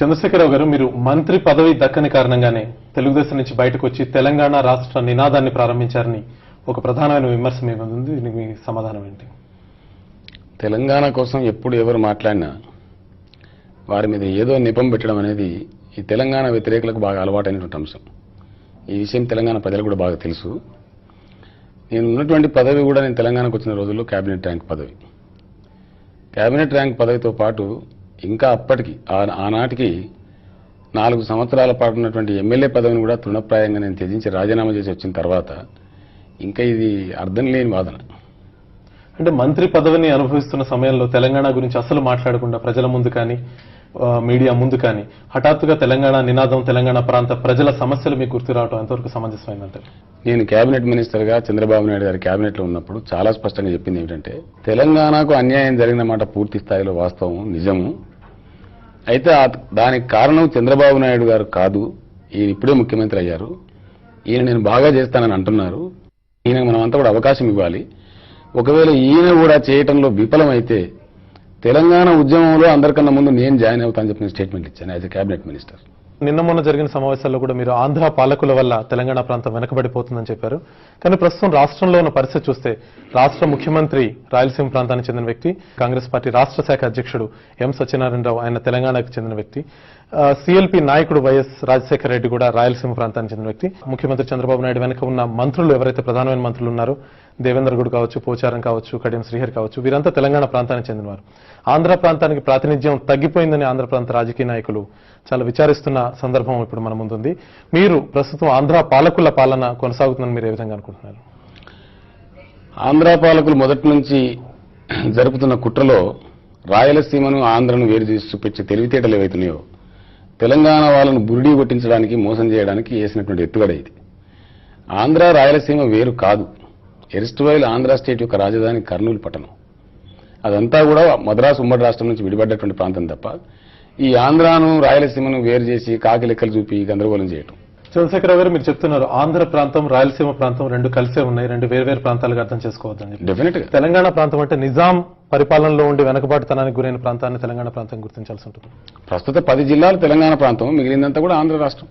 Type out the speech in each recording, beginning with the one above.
చంద్రశేఖరరావు గారు మీరు మంత్రి పదవి దక్కని కారణంగానే తెలుగుదేశం నుంచి బయటకు వచ్చి తెలంగాణ రాష్ట్ర నినాదాన్ని ప్రారంభించారని ఒక ప్రధానమైన విమర్శ మీ మీద ఉంది. దీనికి మీ సమాధానం ఏంటి? తెలంగాణ కోసం ఎప్పుడు ఎవరు మాట్లాడినా వారి మీద ఏదో నిపం పెట్టడం అనేది ఈ తెలంగాణ వ్యతిరేకులకు బాగా అలవాటైనటువంటి అంశం. ఈ విషయం తెలంగాణ ప్రజలు కూడా బాగా తెలుసు. నేను ఉన్నటువంటి పదవి కూడా నేను తెలంగాణకు వచ్చిన రోజుల్లో క్యాబినెట్ ర్యాంక్ పదవి. క్యాబినెట్ ర్యాంక్ పదవితో పాటు ఇంకా అప్పటికి ఆ- ఆనాటికి నాలుగు సంవత్సరాల పాటు ఉన్నటువంటి ఎమ్మెల్యే పదవిని కూడా తృణప్రాయంగా నేను త్యజించి రాజీనామా చేసి వచ్చిన తర్వాత ఇంకా ఇది అర్థం లేని వాదన. అంటే మంత్రి పదవిని అనుభవిస్తున్న సమయంలో తెలంగాణ గురించి అసలు మాట్లాడకుండా ప్రజల ముందు కానీ మీడియా ముందు కానీ హఠాత్తుగా తెలంగాణ నినాదం తెలంగాణ ప్రాంత ప్రజల సమస్యలు మీకు గుర్తు రావడం ఎంతవరకు సమంజసమైందంటే? నేను కేబినెట్ మినిస్టర్గా చంద్రబాబు నాయుడు గారి కేబినెట్లో ఉన్నప్పుడు చాలా స్పష్టంగా చెప్పింది ఏమిటంటే తెలంగాణకు అన్యాయం జరిగిన మాట పూర్తి స్థాయిలో వాస్తవం నిజము. అయితే దానికి కారణం చంద్రబాబు నాయుడు గారు కాదు. ఈయన ఇప్పుడే ముఖ్యమంత్రి అయ్యారు. ఈయన నేను బాగా చేస్తానని అంటున్నారు. ఈయనకు మనం కూడా అవకాశం ఇవ్వాలి. ఒకవేళ ఈయన కూడా చేయటంలో విఫలమైతే తెలంగాణ ఉద్యమంలో అందరికన్నా ముందు నేను జాయిన్ అవుతానని చెప్పిన స్టేట్మెంట్ ఇచ్చాను యాజ్ ఎ క్యాబినెట్ మినిస్టర్ నిన్న మొన్న జరిగిన సమావేశాల్లో కూడా మీరు ఆంధ్ర పాలకుల వల్ల తెలంగాణ ప్రాంతం వెనకబడిపోతుందని చెప్పారు. కానీ ప్రస్తుతం రాష్ట్రంలో ఉన్న పరిస్థితి చూస్తే రాష్ట్ర ముఖ్యమంత్రి రాయలసీమ ప్రాంతానికి చెందిన వ్యక్తి కాంగ్రెస్ పార్టీ రాష్ట్ర శాఖ అధ్యక్షుడు ఎం సత్యనారాయణరావు ఆయన తెలంగాణకు చెందిన వ్యక్తి. సిఎల్పి నాయకుడు వైఎస్ రాజశేఖర రెడ్డి కూడా రాయలసీమ ప్రాంతానికి చెందిన వ్యక్తి. ముఖ్యమంత్రి చంద్రబాబు నాయుడు వెనక ఉన్న మంత్రులు ఎవరైతే ప్రధానమైన మంత్రులు ఉన్నారో దేవేంద్ర గౌడ్ కావచ్చు పోచారం కావచ్చు కడియం శ్రీహరి కావచ్చు వీరంతా తెలంగాణ ప్రాంతానికి చెందినవారు. ఆంధ్ర ప్రాంతానికి ప్రాతినిధ్యం తగ్గిపోయిందని ఆంధ్ర ప్రాంత రాజకీయ నాయకులు చాలా విచారిస్తున్న సందర్భం ఇప్పుడు మన ముందుంది. మీరు ప్రస్తుతం ఆంధ్ర పాలకుల పాలన కొనసాగుతుందని మీరు ఏ విధంగా అనుకుంటున్నారు? ఆంధ్ర పాలకులు మొదటి నుంచి జరుపుతున్న కుట్రలో రాయలసీమను ఆంధ్రను వేరు చేసి చూపించే తెలివితేటలు ఏవైతున్నాయో తెలంగాణ వాళ్ళను బురిడీ కొట్టించడానికి మోసం చేయడానికి వేసినటువంటి ఎత్తుగడ ఇది. ఆంధ్ర రాయలసీమ వేరు కాదు. ఎరిస్టువైల్ ఆంధ్ర స్టేట్ యొక్క రాజధాని కర్నూలు పట్టణం. అదంతా కూడా మద్రాసు ఉమ్మడి రాష్ట్రం నుంచి విడిపడ్డటువంటి ప్రాంతం తప్ప ఈ ఆంధ్రాను రాయలసీమను వేరు చేసి కాకి లెక్కలు చూపి గందరగోళం చేయటం. చంద్రశేఖరరావు గారు మీరు చెప్తున్నారు ఆంధ్ర ప్రాంతం రాయలసీమ ప్రాంతం రెండు కలిసే ఉన్నాయి రెండు వేర్వేరు ప్రాంతాలుగా అర్థం చేసుకోవద్దని డెఫినెట్గా తెలంగాణ ప్రాంతం అంటే నిజాం పరిపాలనలో ఉండి వెనకబాటుతనానికి గురైన ప్రాంతాన్ని తెలంగాణ ప్రాంతం గుర్తించాల్సి ఉంటుంది. ప్రస్తుత పది జిల్లాలు తెలంగాణ ప్రాంతం మిగిలిందంతా కూడా ఆంధ్ర రాష్ట్రం.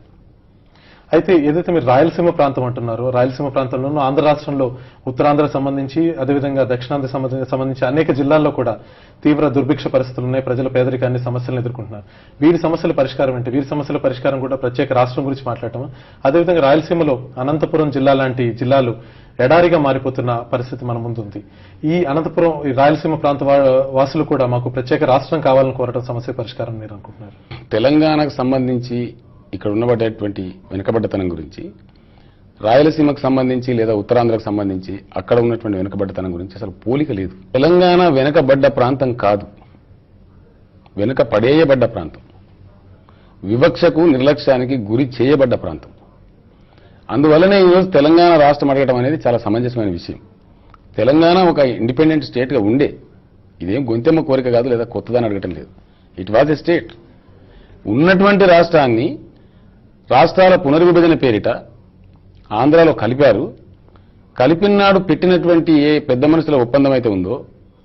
అయితే ఏదైతే మీరు రాయలసీమ ప్రాంతం అంటున్నారో రాయలసీమ ప్రాంతంలోనూ ఆంధ్ర రాష్ట్రంలో ఉత్తరాంధ్ర సంబంధించి అదేవిధంగా దక్షిణాంధ్ర సంబంధించి సంబంధించి అనేక జిల్లాల్లో కూడా తీవ్ర దుర్భిక్ష పరిస్థితులు ఉన్నాయి. ప్రజల పేదరికాన్ని సమస్యలను ఎదుర్కొంటున్నారు. వీరి సమస్యల పరిష్కారం ఏంటి? వీరి సమస్యల పరిష్కారం కూడా ప్రత్యేక రాష్ట్రం గురించి మాట్లాడటం అదేవిధంగా రాయలసీమలో అనంతపురం జిల్లా లాంటి జిల్లాలు ఎడారిగా మారిపోతున్న పరిస్థితి మన ముందుంది. ఈ అనంతపురం ఈ రాయలసీమ ప్రాంత వా- వాసులు కూడా మాకు ప్రత్యేక రాష్ట్రం కావాలని కోరటం సమస్య పరిష్కారం మీరు అనుకుంటున్నారు. తెలంగాణకు సంబంధించి ఇక్కడ ఉన్నబడేటువంటి వెనుకబడ్డతనం గురించి రాయలసీమకు సంబంధించి లేదా ఉత్తరాంధ్రకు సంబంధించి అక్కడ ఉన్నటువంటి వెనుకబడ్డతనం గురించి అసలు పోలిక లేదు. తెలంగాణ వెనుకబడ్డ ప్రాంతం కాదు. వెనుక పడేయబడ్డ ప్రాంతం. వివక్షకు నిర్లక్ష్యానికి గురి చేయబడ్డ ప్రాంతం. అందువల్లనే ఈరోజు తెలంగాణ రాష్ట్రం అడగడం అనేది చాలా సమంజసమైన విషయం. తెలంగాణ ఒక ఇండిపెండెంట్ స్టేట్గా ఉండే ఇదేం గొంతెమ్మ కోరిక కాదు లేదా కొత్తదని అడగటం లేదు. It was a state. ఉన్నటువంటి రాష్ట్రాన్ని రాష్ట్రాల పునర్విభజన పేరిట ఆంధ్రాలో కలిపారు. కలిపినాడు పెట్టినటువంటి ఏ పెద్ద మనుషుల ఒప్పందం అయితే ఉందో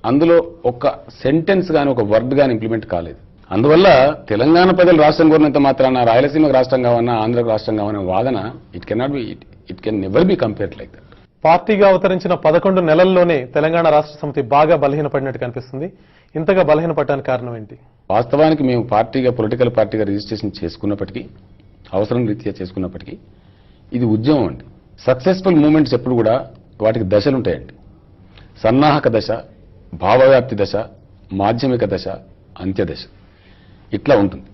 అందులో ఒక సెంటెన్స్ గాని ఒక వర్డ్ గాని ఇంప్లిమెంట్ కాలేదు. అందువల్ల తెలంగాణ ప్రజలు రాష్ట్రం కోరినంత మాత్రాన రాయలసీమకు రాష్ట్రం కావన్నా ఆంధ్రకు రాష్ట్రం కావన్న వాదన it cannot be it can never be compare like that పార్టీగా అవతరించిన పదకొండు నెలల్లోనే తెలంగాణ రాష్ట్ర సమితి బాగా బలహీనపడినట్టు కనిపిస్తుంది. ఇంతగా బలహీనపడడానికి కారణం ఏంటి? వాస్తవానికి మేము పార్టీగా పొలిటికల్ పార్టీగా రిజిస్ట్రేషన్ చేసుకున్నప్పటికీ అవసరం రీత్యా చేసుకున్నప్పటికీ ఇది ఉద్యమం అండి. సక్సెస్ఫుల్ మూమెంట్స్ ఎప్పుడు కూడా వాటికి దశలు ఉంటాయండి. సన్నాహక దశ భావవ్యాప్తి దశ మాధ్యమిక దశ అంత్యదశ. ఇట్లా ఉంటుంది.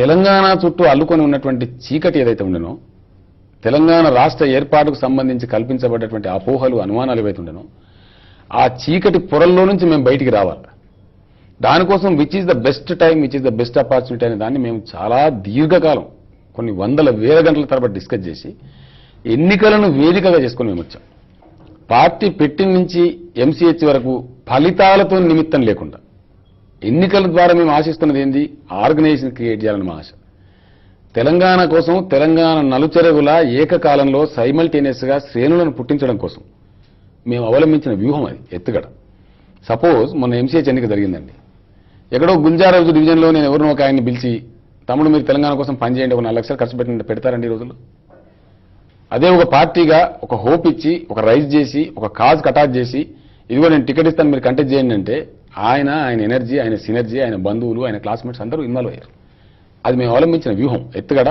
తెలంగాణ చుట్టూ అల్లుకొని ఉన్నటువంటి చీకటి ఏదైతే ఉండనో తెలంగాణ రాష్ట్ర ఏర్పాటుకు సంబంధించి కల్పించబడ్డటువంటి అపోహలు అనుమానాలు ఏవైతే ఉండనో ఆ చీకటి పొరల్లో నుంచి మేము బయటికి రావాలి. దానికోసం which is the best time which is the best opportunity అనే దాన్ని మేము చాలా దీర్ఘకాలం కొన్ని వందల వేల గంటల తరబడి డిస్కస్ చేసి ఎన్నికలను వేదికగా చేసుకుని మేము వచ్చాం. పార్టీ పెట్టిన నుంచి ఎంసీహెచ్ వరకు ఫలితాలతో నిమిత్తం లేకుండా ఎన్నికల ద్వారా మేము ఆశిస్తున్నది ఏంది? ఆర్గనైజేషన్ క్రియేట్ చేయాలని మా ఆశ. తెలంగాణ కోసం తెలంగాణ నలుచెరుగుల ఏకకాలంలో సైమల్టేనియస్గా శ్రేణులను పుట్టించడం కోసం మేము అవలంబించిన వ్యూహం అది ఎత్తుగడ. సపోజ్ మొన్న ఎంసీహెచ్ ఎన్నిక జరిగిందండి. ఎక్కడో గుంజారాజు డివిజన్లో నేను ఎవరినో ఒక ఆయన్ని పిలిచి తమ్ముడు మీరు తెలంగాణ కోసం పనిచేయండి ఒక నాలుగు లక్షలు ఖర్చు పెట్టండి పెడతారండి ఈ రోజుల్లో. అదే ఒక పార్టీగా ఒక హోప్ ఇచ్చి ఒక రైజ్ చేసి ఒక కాజ్ కటాచ్ చేసి ఇదిగో నేను టికెట్ ఇస్తాను మీరు కంటెస్ట్ చేయండి అంటే ఆయన ఆయన ఎనర్జీ ఆయన సినర్జీ ఆయన బంధువులు ఆయన క్లాస్మేట్స్ అందరూ ఇన్వాల్వ్ అయ్యారు. అది మేము అవలంబించిన వ్యూహం ఎత్తుగడ.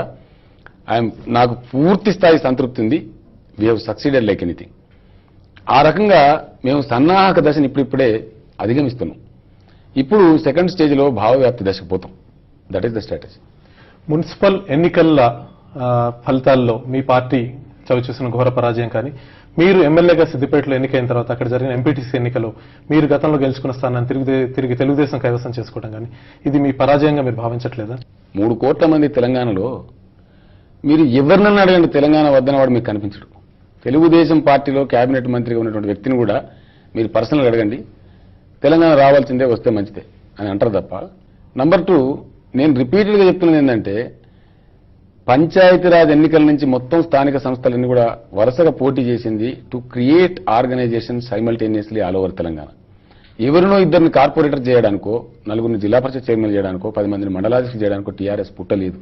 ఆయన నాకు పూర్తి స్థాయి సంతృప్తి ఉంది. We have succeeded like anything ఆ రకంగా మేము సన్నాహక దశను ఇప్పుడిప్పుడే అధిగమిస్తున్నాం. ఇప్పుడు సెకండ్ స్టేజ్లో భావవ్యాప్తి దశకు పోతాం. That is the strategy municipal ఎన్నికల ఫలితాల్లో మీ పార్టీ చవిచూసిన ఘోర పరాజయం కానీ మీరు ఎమ్మెల్యేగా సిద్దిపేటలో ఎన్నికైన తర్వాత అక్కడ జరిగిన ఎంపీటీసీ ఎన్నికలో మీరు గతంలో గెలుచుకున్న స్థానాన్ని తిరిగి తిరిగి తెలుగుదేశం కైవసం చేసుకోవడం కానీ ఇది మీ పరాజయంగా మీరు భావించట్లేదా? మూడు కోట్ల మంది తెలంగాణలో మీరు ఎవరినన్నా అడగండి తెలంగాణ వద్దన వాడు మీకు కనిపించడు. తెలుగుదేశం పార్టీలో కేబినెట్ మంత్రిగా ఉన్నటువంటి వ్యక్తిని కూడా మీరు పర్సనల్ అడగండి. తెలంగాణ రావాల్సిందే వస్తే మంచిదే అని అంటారు తప్ప. నంబర్ టూ నేను రిపీటెడ్గా చెప్తున్నాను ఏంటంటే పంచాయతీరాజ్ ఎన్నికల నుంచి మొత్తం స్థానిక సంస్థలన్నీ కూడా వరుసగా పోటీ చేసింది to create organisation simultaneously all over Telangana. ఎవరినో ఇద్దరిని కార్పొరేటర్ చేయడానికో నలుగురిని జిల్లా పరిషత్ చైర్మన్ చేయడానికో పది మందిని మండలాధ్యక్షులు చేయడానికో టీఆర్ఎస్ పుట్టలేదు.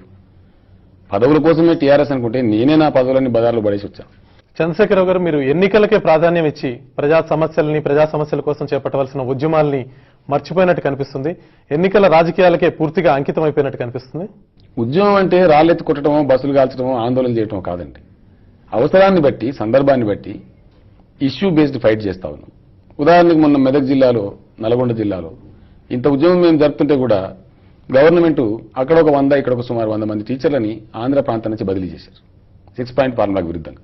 పదవుల కోసమే టీఆర్ఎస్ అనుకుంటే నేనే నా పదవులన్నీ బజార్లో పడేసి వచ్చాను. చంద్రశేఖరరావు గారు మీరు ఎన్నికలకే ప్రాధాన్యం ఇచ్చి ప్రజా సమస్యల్ని ప్రజా సమస్యల కోసం చేపట్టవలసిన ఉద్యమాల్ని మర్చిపోయినట్టు కనిపిస్తుంది. ఎన్నికల రాజకీయాలకే పూర్తిగా అంకితం అయిపోయినట్టు కనిపిస్తుంది. ఉద్యమం అంటే రాళ్ళెత్తి కొట్టడమో బస్సులు కాల్చడమో ఆందోళన చేయటం కాదండి. అవసరాన్ని బట్టి సందర్భాన్ని బట్టి ఇష్యూ బేస్డ్ ఫైట్ చేస్తా ఉన్నాం. ఉదాహరణకు మొన్న మెదక్ జిల్లాలో నల్గొండ జిల్లాలో ఇంత ఉద్యమం మేము జరుపుతుంటే కూడా గవర్నమెంట్ అక్కడ ఒక వంద ఇక్కడ ఒక సుమారు వంద మంది టీచర్లని ఆంధ్ర ప్రాంతం నుంచి బదిలీ చేశారు. సిక్స్ పాయింట్ ఫార్ములాకు విరుద్ధంగా.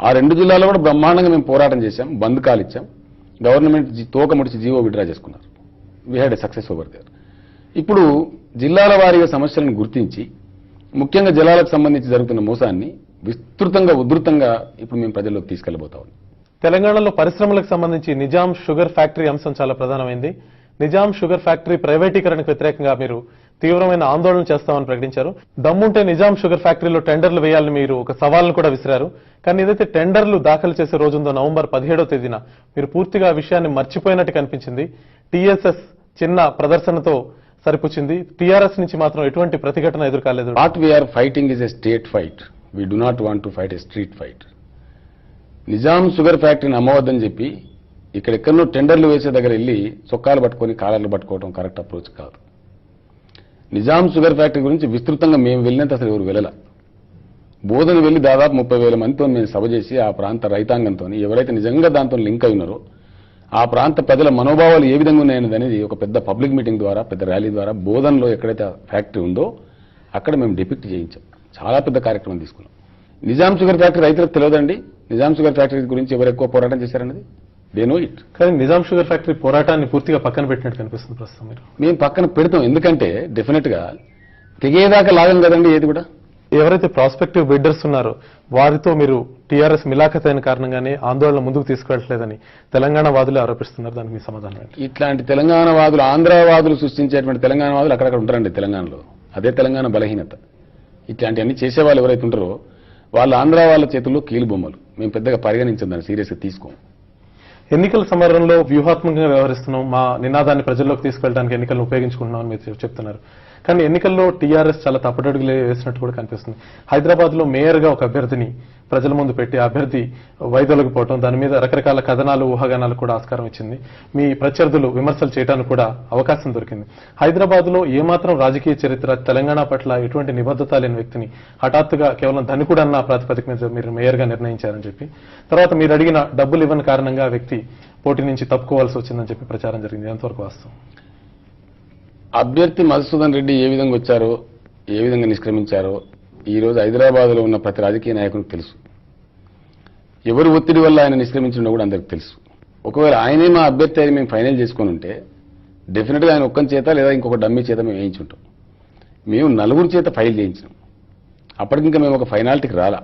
ఆ రెండు జిల్లాల్లో కూడా బ్రహ్మాండంగా మేము పోరాటం చేశాం బంద్ కాల్ ఇచ్చాం. గవర్నమెంట్ తోక ముడిచి జీవో విడ్రా చేసుకున్నారు. We had a success over there ఇప్పుడు జిల్లాల వారీగా సమస్యలను గుర్తించి ముఖ్యంగా జలాలకు సంబంధించి జరుగుతున్న మోసాన్ని విస్తృతంగా ఉధృతంగా ఇప్పుడు మేము ప్రజల్లోకి తీసుకెళ్ళబోతా ఉన్నాం. తెలంగాణలో పరిశ్రమలకు సంబంధించి నిజాం షుగర్ ఫ్యాక్టరీ అంశం చాలా ప్రధానమైంది. నిజాం షుగర్ ఫ్యాక్టరీ ప్రైవేటీకరణకు వ్యతిరేకంగా మీరు తీవ్రమైన ఆందోళన చేస్తామని ప్రకటించారు. దమ్ముంటే నిజాం షుగర్ ఫ్యాక్టరీలో టెండర్లు వేయాలని మీరు ఒక సవాల్ను కూడా విసిరారు. కానీ ఏదైతే టెండర్లు దాఖలు చేసే రోజుందో నవంబర్ పదిహేడో తేదీన మీరు పూర్తిగా ఆ విషయాన్ని మర్చిపోయినట్టు కనిపించింది. టీఎస్ఎస్ చిన్న ప్రదర్శనతో సరిపుచ్చింది. టీఆర్ఎస్ నుంచి మాత్రం ఎటువంటి ప్రతిఘటన ఎదుర్కాలేదు. What we are fighting is a state fight. We do not want to fight a street fight. Nizam sugar ఫ్యాక్టరీని అమ్మవద్దని చెప్పి ఇక్కడెక్కడో టెండర్లు వేసే దగ్గర వెళ్ళి చొక్కాలు పట్టుకొని కాలర్లు పట్టుకోవడం కరెక్ట్ అప్రోచ్ కాదు. నిజాం షుగర్ ఫ్యాక్టరీ గురించి విస్తృతంగా మేము వెళ్ళినంత అసలు ఎవరు వెళ్ళల. బోధన వెళ్ళి దాదాపు ముప్పై వేల మందితో మేము సభ చేసి ఆ ప్రాంత రైతాంగంతో ఎవరైతే నిజంగా దాంతో లింక్ అయి ఉన్నారో ఆ ప్రాంత ప్రజల మనోభావాలు ఏ విధంగా ఉన్నాయనేది అనేది ఒక పెద్ద పబ్లిక్ మీటింగ్ ద్వారా పెద్ద ర్యాలీ ద్వారా బోధనలో ఎక్కడైతే ఫ్యాక్టరీ ఉందో అక్కడ మేము డిపిక్ట్ చేయించాం. చాలా పెద్ద కార్యక్రమం తీసుకున్నాం. నిజాం షుగర్ ఫ్యాక్టరీ రైతులకు తెలియదండి. నిజాం షుగర్ ఫ్యాక్టరీ గురించి ఎవరు ఎక్కువ పోరాటం చేశారన్నది దే నో ఇట్ కానీ నిజాం షుగర్ ఫ్యాక్టరీ పోరాటాన్ని పూర్తిగా పక్కన పెట్టినట్టు కనిపిస్తుంది ప్రస్తుతం మీరు. మేము పక్కన పెడతాం. ఎందుకంటే డెఫినెట్గా తెగేదాకా లాగం కదండి ఏది కూడా? ఎవరైతే ప్రాస్పెక్టివ్ బిడ్డర్స్ ఉన్నారో వారితో మీరు టీఆర్ఎస్ మిలాఖత్ అయిన కారణంగానే ఆందోళన ముందుకు తీసుకెళ్ళట్లేదని తెలంగాణ వాదులు ఆరోపిస్తున్నారు. దానికి మీ సమాధానం ఇట్లాంటి తెలంగాణ వాదులు ఆంధ్రవాదులు సృష్టించేటువంటి తెలంగాణ వాదులు అక్కడక్కడ ఉంటారండి తెలంగాణలో. అదే తెలంగాణ బలహీనత. ఇట్లాంటివన్నీ చేసేవాళ్ళు ఎవరైతే ఉంటారో వాళ్ళు ఆంధ్ర వాళ్ళ చేతుల్లో కీలు బొమ్మలు మేము పెద్దగా పరిగణించం దాన్ని సీరియస్గా తీసుకోం. ఎన్నికల సమరంలో వ్యూహాత్మకంగా వ్యవహరిస్తున్నాం. మా నినాదాన్ని ప్రజల్లోకి తీసుకెళ్ళడానికి ఎన్నికలను ఉపయోగించుకుంటున్నామని మీరు చెప్తున్నారు. కానీ ఎన్నికల్లో టీఆర్ఎస్ చాలా తప్పటడుగులు వేసినట్టు కూడా కనిపిస్తుంది. హైదరాబాద్లో మేయర్గా ఒక అభ్యర్థిని ప్రజల ముందు పెట్టి అభ్యర్థి వైదొలగిపోవటం దాని మీద రకరకాల కథనాలు ఊహాగానాలు కూడా ఆస్కారం ఇచ్చింది. మీ ప్రత్యర్థులు విమర్శలు చేయడానికి కూడా అవకాశం దొరికింది. హైదరాబాద్లో ఏమాత్రం రాజకీయ చరిత్ర తెలంగాణ పట్ల ఎటువంటి నిబద్ధత లేని వ్యక్తిని హఠాత్తుగా కేవలం ధనికుడన్న ప్రాతిపదిక మీద మీరు మేయర్గా నిర్ణయించారని చెప్పి తర్వాత మీరు అడిగిన డబ్బులు ఇవ్వని కారణంగా వ్యక్తి పోటీ నుంచి తప్పుకోవాల్సి వచ్చిందని చెప్పి ప్రచారం జరిగింది. ఎంతవరకు వాస్తవం? అభ్యర్థి మధుసూదన్ రెడ్డి ఏ విధంగా వచ్చారో ఏ విధంగా నిష్క్రమించారో ఈరోజు హైదరాబాద్లో ఉన్న ప్రతి రాజకీయ నాయకునికి తెలుసు. ఎవరు ఒత్తిడి వల్ల ఆయన నిష్క్రమించడం కూడా అందరికి తెలుసు. ఒకవేళ ఆయనే మా అభ్యర్థి అని మేము ఫైనల్ చేసుకుని ఉంటే డెఫినెట్గా ఆయన ఒక్కని చేత లేదా ఇంకొక డమ్మీ చేత మేము వేయించుంటాం. మేము నలుగురు చేత ఫైల్ చేయించినాం. అప్పటికింకా మేము ఒక ఫైనాలిటీకి రాలా.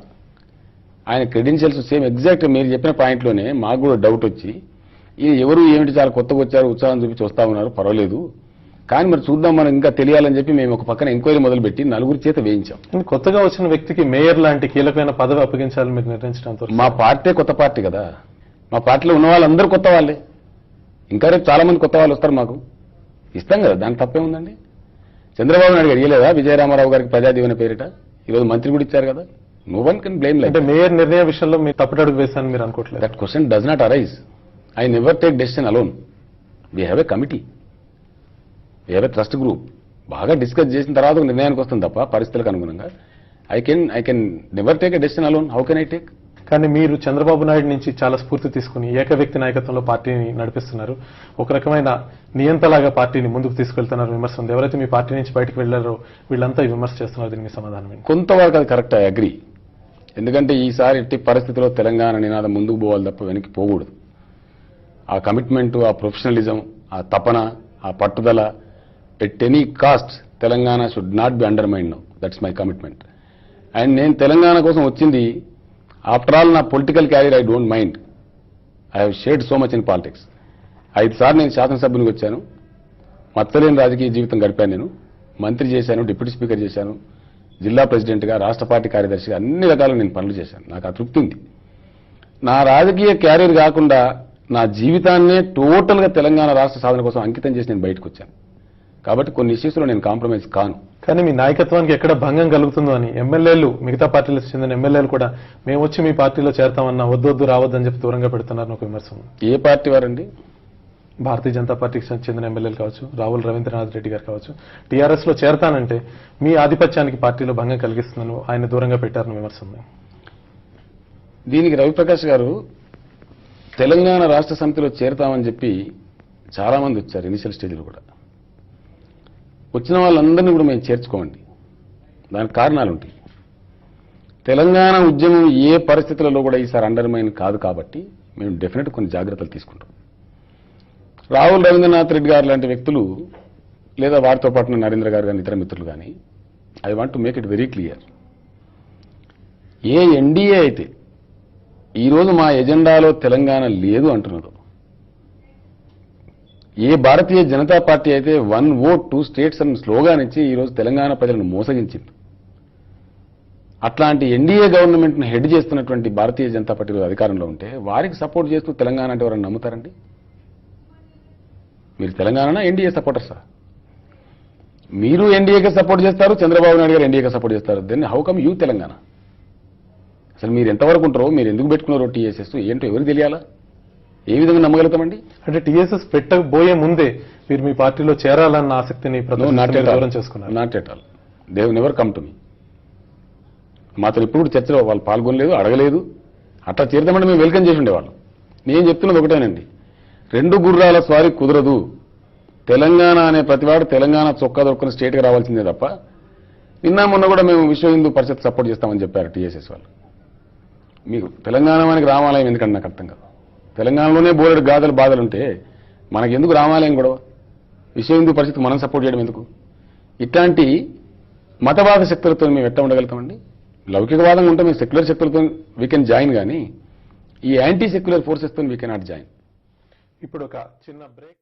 ఆయన క్రెడెన్షియల్స్ సేమ్ ఎగ్జాక్ట్ మీరు చెప్పిన పాయింట్లోనే మాకు కూడా డౌట్ వచ్చి ఈయన ఎవరు ఏమిటి చాలా కొత్తగా వచ్చారు ఉత్సాహం చూపించి వస్తా ఉన్నారు పర్వాలేదు. కానీ మరి చూద్దాం మనం ఇంకా తెలియాలని చెప్పి మేము ఒక పక్కన ఎంక్వైరీ మొదలుపెట్టి నలుగురి చేత వేయించాం. కొత్తగా వచ్చిన వ్యక్తికి మేయర్ లాంటి కీలకమైన పదవి అప్పగించాలని మీరు నిర్ణయించడం మా పార్టీ కొత్త పార్టీ కదా. మా పార్టీలో ఉన్న వాళ్ళందరూ కొత్త వాళ్ళే. ఇంకా రేపు చాలా మంది కొత్త వాళ్ళు వస్తారు మాకు. ఇస్తాం కదా దాని తప్పే ఉందండి. చంద్రబాబు నాయుడు గారు విజయరామారావు గారికి ప్రజా దీవెన పేరిట? ఈరోజు మంత్రి కూడా ఇచ్చారు కదా. నో వన్ కెన్ బ్లేమ్ అంటే మేయర్ నిర్ణయ విషయంలో మీరు తప్పుడడుగు వేశారని మీరు అనుకోవట్లేదు. That question does not arise I never take decision alone we have a committee a trust group బాగా డిస్కస్ చేసిన తర్వాత ఒక నిర్ణయానికి వస్తుంది తప్ప పరిస్థితులకు అనుగుణంగా. I can I can never take a decision alone how can I take కానీ మీరు చంద్రబాబు నాయుడు నుంచి చాలా స్ఫూర్తి తీసుకుని ఏక వ్యక్తి నాయకత్వంలో పార్టీని నడిపిస్తున్నారు. ఒక రకమైన నియంతలాగా పార్టీని ముందుకు తీసుకెళ్తున్నారు విమర్శ ఉంది ఎవరైతే మీ పార్టీ నుంచి బయటకు వెళ్ళారో వీళ్ళంతా విమర్శ చేస్తున్నారు దీనికి సమాధానం కొంతవరకు అది కరెక్ట్ ఐ అగ్రి ఎందుకంటే ఈసారి ఎట్టి పరిస్థితిలో తెలంగాణ నినాదం ముందుకు పోవాలి తప్ప వెనక్కి పోకూడదు. ఆ కమిట్మెంట్ ఆ ప్రొఫెషనలిజం ఆ తపన ఆ పట్టుదల at any cost Telangana should not be under mind now that's my commitment and నేను తెలంగాణ కోసం వచ్చింది ఆఫ్టర్ ఆల్ నా political career I don't mind I have shed so much in politics ఐదు సార్లు నేను శాసనసభ్యునికి వచ్చాను. మత్తలేని రాజకీయ జీవితం గడిపాను నేను. మంత్రి చేశాను డిప్యూటీ స్పీకర్ చేశాను. జిల్లా ప్రెసిడెంట్గా రాష్ట్ర పార్టీ కార్యదర్శిగా అన్ని రకాల నేను పనులు చేశాను. నాకు ఆ తృప్తి ఉంది. నా రాజకీయ క్యారియర్ కాకుండా నా జీవితాన్నే టోటల్గా తెలంగాణ రాష్ట్ర సాధన కోసం అంకితం చేసి నేను బయటకు వచ్చాను. కాబట్టి కొన్ని ఇష్యూస్లో నేను కాంప్రమైజ్ కాను. కానీ మీ నాయకత్వానికి ఎక్కడ భంగం కలుగుతుందో అని ఎమ్మెల్యేలు మిగతా పార్టీలకు చెందిన ఎమ్మెల్యేలు కూడా మేము వచ్చి మీ పార్టీలో చేరతామన్నా వద్దొద్దు రావద్దని చెప్పి దూరంగా పెడుతున్నారని ఒక విమర్శ ఏ పార్టీ వారండి? భారతీయ జనతా పార్టీకి చెందిన ఎమ్మెల్యేలు కావచ్చు రాహుల్ రవీంద్రనాథ్ రెడ్డి గారు కావచ్చు. టీఆర్ఎస్లో చేరతానంటే మీ ఆధిపత్యానికి పార్టీలో భంగం కలిగిస్తున్నాను ఆయన దూరంగా పెట్టారని విమర్శ ఉంది. దీనికి రవిప్రకాష్ గారు తెలంగాణ రాష్ట్ర సమితిలో చేరుతామని చెప్పి చాలా మంది వచ్చారు ఇనిషియల్ స్టేజ్లో కూడా. వచ్చిన వాళ్ళందరినీ కూడా మేము చేర్చుకోండి దానికి కారణాలు ఉంటాయి తెలంగాణ ఉద్యమం ఏ పరిస్థితులలో కూడా ఈసారి అండర్మైన్ కాదు కాబట్టి మేము డెఫినెట్ కొన్ని జాగ్రత్తలు తీసుకుంటాం. రాహుల్ రవీంద్రనాథ్ రెడ్డి గారు లాంటి వ్యక్తులు లేదా వారితో పాటు నరేంద్ర గారు కానీ ఇతర మిత్రులు కానీ I want to make it very clear A NDA అయితే ఈరోజు మా ఎజెండాలో తెలంగాణ లేదు అంటున్నదో ఏ భారతీయ జనతా పార్టీ అయితే వన్ ఓట్ టూ స్టేట్స్ అని స్లోగాన్ ఇచ్చి ఈరోజు తెలంగాణ ప్రజలను మోసగించింది. అట్లాంటి ఎన్డీఏ గవర్నమెంట్ను హెడ్ చేస్తున్నటువంటి భారతీయ జనతా పార్టీ అధికారంలో ఉంటే వారికి సపోర్ట్ చేస్తూ తెలంగాణ అంటే ఎవరైనా నమ్ముతారండి? మీరు తెలంగాణ ఎన్డీఏ సపోర్టర్సా? మీరు ఎన్డీఏకి సపోర్ట్ చేస్తారు చంద్రబాబు నాయుడు గారు ఎన్డీఏకి సపోర్ట్ చేస్తారు. Then how come you Telangana? అసలు మీరు ఎంతవరకు ఉంటారో మీరు ఎందుకు పెట్టుకున్నారో టీఎస్ఎస్? ఏంటో ఎవరు తెలియాలా? ఏ విధంగా నమ్మగలుగుతామండి? అంటే టీఎస్ఎస్ పెట్టబోయే ముందే మీరు మీ పార్టీలో చేరాలన్న ఆసక్తిని దూరం చేసుకున్నారు. Not at all they never come to me మాతో ఇప్పుడు చర్చలో వాళ్ళు పాల్గొనలేదు అడగలేదు. అట్లా చేరుతామంటే మేము వెల్కమ్ చేసి ఉండేవాళ్ళం. నేను చెప్తున్నది ఒకటేనండి. రెండు గుర్రాల స్వారీ కుదరదు. తెలంగాణ అనే ప్రతివాడు తెలంగాణ చొక్కా దొరుకుని స్టేట్గా రావాల్సిందే తప్ప నిన్న మొన్న కూడా మేము విశ్వ హిందూ పరిషత్ సపోర్ట్ చేస్తామని చెప్పారు టీఎస్ఎస్ వాళ్ళు. మీకు తెలంగాణ మనకి రామాలయం ఎందుకంటే నాకు అర్థం కాదు. తెలంగాణలోనే బోలెడు గాథలు బాధలు ఉంటే మనకి ఎందుకు రామాలయం గొడవ? విషయం హిందూ పరిస్థితి మనం సపోర్ట్ చేయడం ఎందుకు? ఇట్లాంటి మతవాద శక్తులతో మేము ఎట్లా ఉండగలుగుతామండి? లౌకికవాదంగా ఉంటే మేము సెక్యులర్ శక్తులతో వీ కెన్ జాయిన్ కానీ ఈ యాంటీ సెక్యులర్ ఫోర్సెస్తో వీ కెనాట్ జాయిన్ ఇప్పుడు ఒక చిన్న బ్రేక్